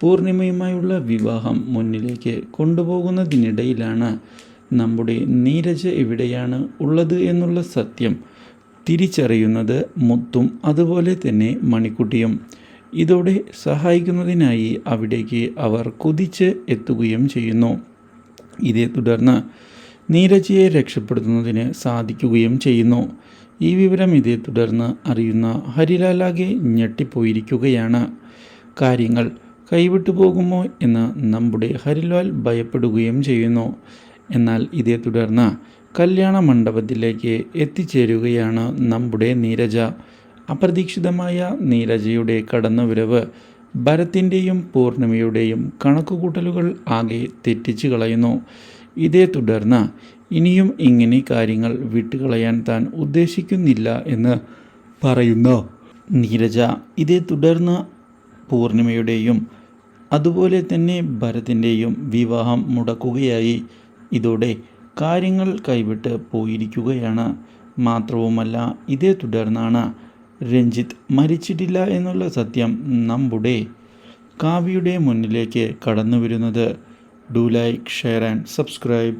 പൂർണിമയുമായുള്ള വിവാഹം മുന്നിലേക്ക് കൊണ്ടുപോകുന്നതിനിടയിലാണ് നമ്മുടെ നീരജ് എവിടെയാണ് ഉള്ളത് എന്നുള്ള സത്യം തിരിച്ചറിയുന്നത് മുത്തും അതുപോലെ തന്നെ മണിക്കുട്ടിയും. ഇതോടെ സഹായിക്കുന്നതിനായി അവിടേക്ക് അവർ കുതിച്ച് എത്തുകയും ചെയ്യുന്നു. ഇതേ തുടർന്ന് നീരജയെ രക്ഷപ്പെടുത്തുന്നതിന് സാധിക്കുകയും ചെയ്യുന്നു. ഈ വിവരം ഇതേ തുടർന്ന് അറിയുന്ന ഹരിലാലാകെ ഞെട്ടിപ്പോയിരിക്കുകയാണ്. കാര്യങ്ങൾ കൈവിട്ടു പോകുമോ എന്ന് നമ്മുടെ ഹരിലാൽ ഭയപ്പെടുകയും ചെയ്യുന്നു. എന്നാൽ ഇതേ തുടർന്ന് കല്യാണ മണ്ഡപത്തിലേക്ക് എത്തിച്ചേരുകയാണ് നമ്മുടെ നീരജ. അപ്രതീക്ഷിതമായ നീരജയുടെ കടന്നുവരവ് ഭരത്തിന്റെയും പൂർണിമയുടെയും കണക്കുകൂട്ടലുകൾ ആകെ തെറ്റിച്ചു കളയുന്നു. ഇതേ തുടർന്ന് ഇനിയും ഇങ്ങനെ കാര്യങ്ങൾ വിട്ടുകളയാൻ താൻ ഉദ്ദേശിക്കുന്നില്ല എന്ന് പറയുന്നു. നീരജ ഇതേ തുടർന്ന് പൂർണിമയുടെയും അതുപോലെ തന്നെ ഭരതിന്റെയും വിവാഹം മുടക്കുകയായി. ഇതോടെ കാര്യങ്ങൾ കൈവിട്ട് പോയിരിക്കുകയാണ്. മാത്രവുമല്ല ഇതേ തുടർന്നാണ് രഞ്ജിത്ത് മരിച്ചിട്ടില്ല എന്നുള്ള സത്യം നമ്മുടെ കാവ്യയുടെ മുന്നിലേക്ക് കടന്നു വരുന്നത് do like share and subscribe.